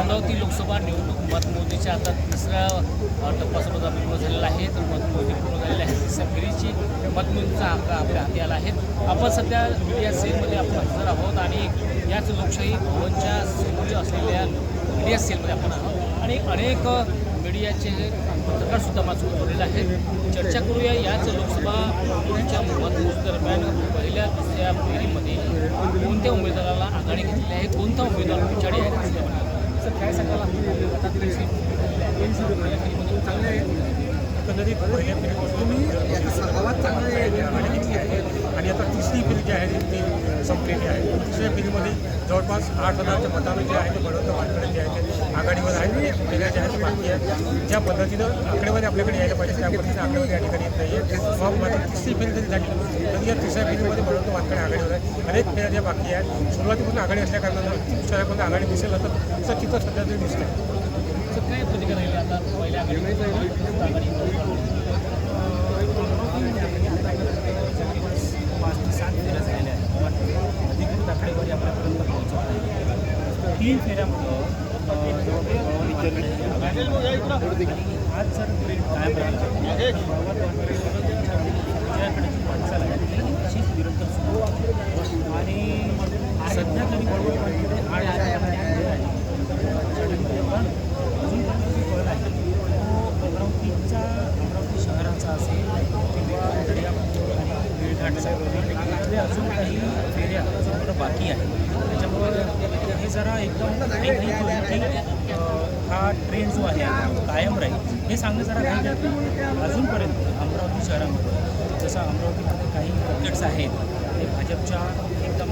अमरावती लोकसभा निवडणूक. मतमोजणीच्या आता तिसऱ्या टप्प्यासोबत पूर्ण झालेला आहे. तर मतमोजणी पूर्ण झालेली आहे सगळीची फेरीची मतमोजणीचा आकडा आपल्या हाती आला आहे. आपण सध्या मीडिया सेलमध्ये आपण हजर आहोत आणि याच लोकशाही भवनच्या समोर असलेल्या मीडिया सेलमध्ये आपण आहोत. आणि अनेक मीडियाचे पत्रकारसुद्धा माझ्यासोबत जोडलेले आहेत. चर्चा करूया याच लोकसभा निवडणुकीच्या मतमोजणी दरम्यान पहिल्या दुसऱ्या फेरीमध्ये कोणत्या उमेदवाराला आघाडी घेतलेली आहे कोणता उमेदवार पिछाडी आहे ते आपण बघू. सर काय सांगाल तीनशे तुम्ही पहिल्या फेरीमध्ये चांगले आहे. एकंदरीत पहिल्या फेरीपासून गावात चांगले आघाडी घेतली आहे आणि आता तिसरी फेरी जी आहे ती संपलेली आहे तिसऱ्या फेरीमध्ये जवळपास आठ हजारच्या मतानं जे आहे ते बळवंत वाटकडे जे आहे ते आघाडीवर आहे पहिल्या जे आहे ते बाकी आहे ज्या पद्धतीनं आकडेवारी आपल्याकडे यायला पाहिजे त्या पद्धतीने आकडेवारी या ठिकाणी येत नाही आहे मग मात्र तिसरी फेरी जरी झाली तरी या तिसऱ्या फेरीमध्ये बळवंत वाटकडे आघाडीवर आहे अनेक फेऱ्या ज्या बाकी आहेत सुरुवातीपासून आघाडी असल्या कारणानं शहरामध्ये आघाडी दिसेल असं तसं चित्र सध्या तरी दिसतं सर काय प्रतिक्रिया राहिली आता पहिल्या आघाडी पाच ते सात फेऱ्या झालेल्या आहेत पण अधिकृत आकडेवारी आपल्यापर्यंत पोहोचत नाही तीन फेऱ्यामुळं आणि आज कायम राहिला वाटचाल आहे आणि सध्या तरी बरोबर वाटते आठ हजारामध्ये पुढे आहे पंचेचाळीसमध्ये. पण अजूनपर्यंत जो कल आहे तो अमरावतीचा अमरावती शहराचा असेल किंवा दर्यापूर आणि अजून काही फेऱ्या अजून बाकी आहे त्याच्यामुळं हे जरा एकदम टेक्निक होईल की हा ट्रेंड जो आहे कायम राहील. हे सांगणं जरा काही अजूनपर्यंत अमरावती शहरामध्ये जसं अमरावतीमध्ये काही पॉकेट्स आहेत ते भाजपच्या एकदम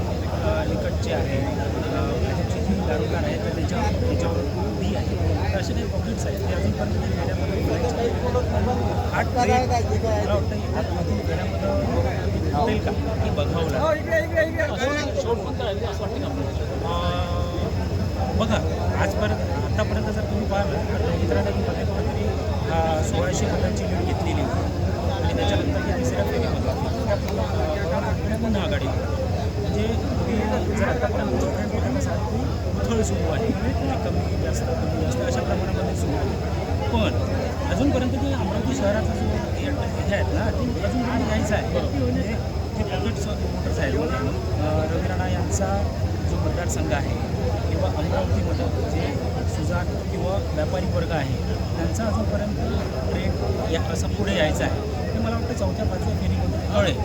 निकटचे आहे भाजपचे जी दारोदार आहेत तर त्याच्या त्याच्यावर बी आहे तर असे काही पॉकेट्स आहेत ते अजूनपर्यंत काही फेऱ्यामध्ये बोलायचे मला वाटतं ह्यामधून फेऱ्यामध्ये फुटेल का? हे बघावं लागेल. शेवटपर्यंत राहिली असं वाटतं का आपल्याला? अं, बघा आजपर्यंत आतापर्यंत जर तुम्ही पाहिलं तर मित्रांमध्ये कुठेतरी अं, सोळाशे मतांची लीड घेतलेली होती. आणि त्याच्यानंतर ही तिसऱ्या फेरीमध्ये पुन्हा आघाडी म्हणजे तुम्ही जर आतापर्यंत उथळ सुरू आहे. म्हणजे कमी जास्त कमी जास्त अशा प्रमाणामध्ये सुरू आहे. पण अजूनपर्यंत जे अमरावती शहराचा जो हे हे आहेत ना ते अजून यायचं आहे. म्हणजे जे पॉकेट्स वोटर्स आहेत म्हणजे रवी राणा यांचा जो मतदारसंघ आहे किंवा अमरावतीमध्ये जे सुजाण किंवा व्यापारी वर्ग आहे त्यांचा अजूनपर्यंत ट्रेंड या असं पुढे यायचं आहे. हे मला वाटतं चौथ्या पाचव्या फेरीमध्ये कळेल.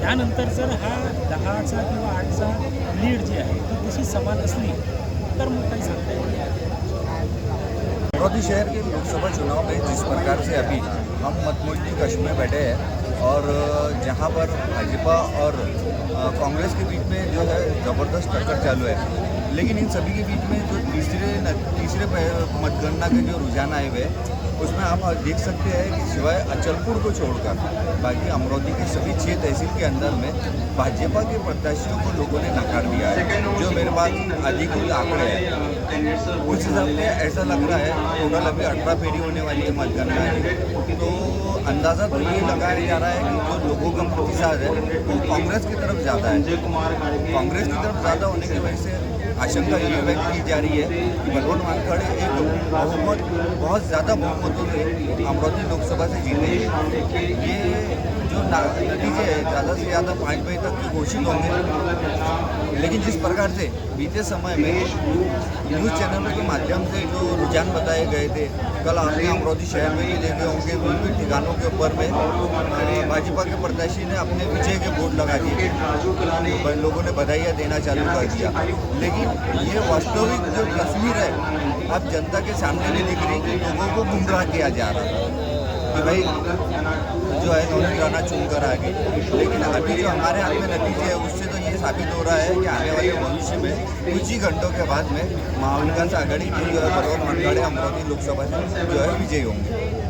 त्यानंतर जर हा दहाचा किंवा आठचा लीड जी आहे ती तशी समान असली तर मग काही सांगता येईल अमरावती शहर के लोकसभा चुनाव में जिस प्रकार से अभी हम मतमोजनी कक्ष में बैठे हैं और जहाँ पर भाजपा और कांग्रेस के बीच में जो है ज़बरदस्त टक्कर चालू है। लेकिन इन सभी के बीच में जो तीसरे तीसरे मतगणना के जो रुझान आए हुए उसमें आप देख सकते हैं कि सिवाय अचलपुर को छोड़कर, बाकी अमरावती के सभी छः तहसील के अंदर में भाजपा के प्रत्याशियों को लोगों ने नकार दिया है, जो मेरे पास अधिकृत आंकड़े हैं। उस हिसाब से ऐसा लग रहा है टोटल अभी अठारह फेरी होने वाली है मतगणना की तो अंदाज़ा तो ये लगाया जा रहा है कि जो लोगों का प्रतिसाद है वो कांग्रेस की तरफ़ ज़्यादा है। कांग्रेस की तरफ़ ज़्यादा होने की वजह से आशंका ये व्यक्त की जा रही है कि बलवंत वानखड़े एक बहुमत बहुत ज़्यादा बहुमतों से अमरावती लोकसभा से जीतेंगे ये जो नतीजे हैं ज़्यादा से ज़्यादा पाँच बजे तक के घोषित होंगे लेकिन जिस प्रकार से बीते समय में न्यूज़ चैनलों के माध्यम से जो रुझान बताए गए थे, कल आपने अमरावती शहर में भी देखे होंगे विभिन्न ठिकानों के ऊपर में भाजपा के प्रत्याशी ने अपने विजय के बोर्ड लगा दिए। लोगों ने बधाइयाँ देना चालू कर दिया। लेकिन ये वास्तविक जो तस्वीर है, अब जनता के सामने नहीं दिख रही कि लोगों को गुमराह किया जा रहा है। भाई जो है दोनों जाना चुन कर आगे। लेकिन अभी जो हमारे हाथ में नतीजे है उससे तो ये साबित हो रहा है कि आने वाले भविष्य में कुछ ही घंटों के बाद में महाविकास आघाड़ी की जो है बलवंत मनगाड़े अमरावती लोकसभा से जो है विजयी होंगे।